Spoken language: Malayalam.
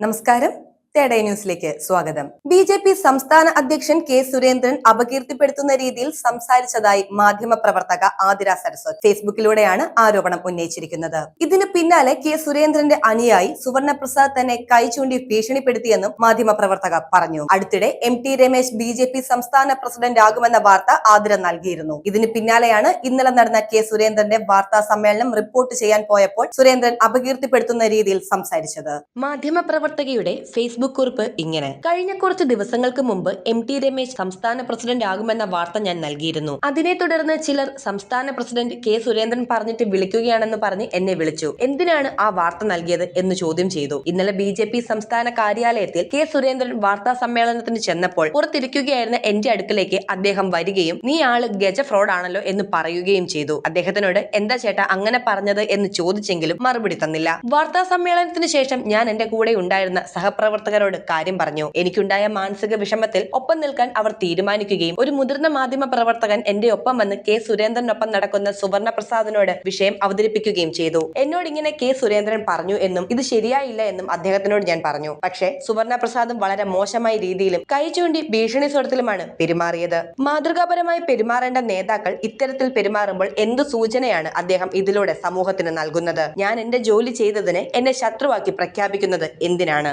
നമസ്കാരം തേടൈ ന്യൂസിലേക്ക് സ്വാഗതം. ബി ജെ പി സംസ്ഥാന അധ്യക്ഷൻ കെ സുരേന്ദ്രൻ അപകീർത്തിപ്പെടുത്തുന്ന രീതിയിൽ സംസാരിച്ചതായി മാധ്യമപ്രവർത്തക ആതിര സരസ്വത് ഫേസ്ബുക്കിലൂടെയാണ് ആരോപണം ഉന്നയിച്ചിരിക്കുന്നത്. ഇതിനു പിന്നാലെ കെ സുരേന്ദ്രന്റെ അനുയായി സുവർണപ്രസാദ് തന്നെ കൈ ചൂണ്ടി ഭീഷണിപ്പെടുത്തിയെന്നും മാധ്യമപ്രവർത്തക പറഞ്ഞു. അടുത്തിടെ M T Ramesh B J P സംസ്ഥാന പ്രസിഡന്റ് ആകുമെന്ന വാർത്ത ആതിര നൽകിയിരുന്നു. ഇതിന് പിന്നാലെയാണ് ഇന്നലെ നടന്ന കെ സുരേന്ദ്രന്റെ വാർത്താ സമ്മേളനം റിപ്പോർട്ട് ചെയ്യാൻ പോയപ്പോൾ സുരേന്ദ്രൻ അപകീർത്തിപ്പെടുത്തുന്ന രീതിയിൽ സംസാരിച്ചത്. മാധ്യമപ്രവർത്തകയുടെ ഫേസ്ബുക്ക് കുറിപ്പ് ഇങ്ങനെ. കഴിഞ്ഞ കുറച്ച് ദിവസങ്ങൾക്ക് മുമ്പ് എം ടി രമേശ് സംസ്ഥാന പ്രസിഡന്റ് ആകുമെന്ന വാർത്ത ഞാൻ നൽകിയിരുന്നു. അതിനെ തുടർന്ന് ചിലർ സംസ്ഥാന പ്രസിഡന്റ് കെ സുരേന്ദ്രൻ പറഞ്ഞിട്ട് വിളിക്കുകയാണെന്ന് പറഞ്ഞ് എന്നെ വിളിച്ചു. എന്തിനാണ് ആ വാർത്ത നൽകിയത് എന്ന് ചോദ്യം ചെയ്തു. ഇന്നലെ ബി ജെ പി സംസ്ഥാന കാര്യാലയത്തിൽ കെ സുരേന്ദ്രൻ വാർത്താ സമ്മേളനത്തിന് ചെന്നപ്പോൾ പുറത്തിരിക്കുകയായിരുന്ന എന്റെ അടുക്കലേക്ക് അദ്ദേഹം വരികയും നീ ആൾ ഗജ ഫ്രോഡ് ആണല്ലോ എന്ന് പറയുകയും ചെയ്തു. അദ്ദേഹത്തിനോട് എന്താ ചേട്ടാ അങ്ങനെ പറഞ്ഞത്? എന്ന് ചോദിച്ചെങ്കിലും മറുപടി തന്നില്ല. വാർത്താ സമ്മേളനത്തിന് ശേഷം ഞാൻ എന്റെ കൂടെ ഉണ്ടായിരുന്ന സഹപ്രവർത്തകരോട് കാര്യം പറഞ്ഞു. എനിക്കുണ്ടായ മാനസിക വിഷമത്തിൽ ഒപ്പം നിൽക്കാൻ അവർ തീരുമാനിക്കുകയും ഒരു മുതിർന്ന മാധ്യമ പ്രവർത്തകൻ എന്റെ ഒപ്പം വന്ന് കെ. സുരേന്ദ്രനൊപ്പം നടക്കുന്ന സുവർണ പ്രസാദിനോട് വിഷയം അവതരിപ്പിക്കുകയും ചെയ്തു. എന്നോട് ഇങ്ങനെ കെ. സുരേന്ദ്രൻ പറഞ്ഞു എന്നും ഇത് ശരിയായില്ല എന്നും അദ്ദേഹത്തിനോട് ഞാൻ പറഞ്ഞു. പക്ഷേ സുവർണ പ്രസാദും വളരെ മോശമായ രീതിയിലും കൈ ചൂണ്ടി ഭീഷണി സ്വരത്തിലുമാണ് പെരുമാറിയത്. മാതൃകാപരമായി പെരുമാറേണ്ട നേതാക്കൾ ഇത്തരത്തിൽ പെരുമാറുമ്പോൾ എന്ത് സൂചനയാണ് അദ്ദേഹം ഇതിലൂടെ സമൂഹത്തിന് നൽകുന്നത്? ഞാൻ എന്റെ ജോലി ചെയ്തതിന് എന്നെ ശത്രുവാക്കി പ്രഖ്യാപിക്കുന്നത് എന്തിനാണ്?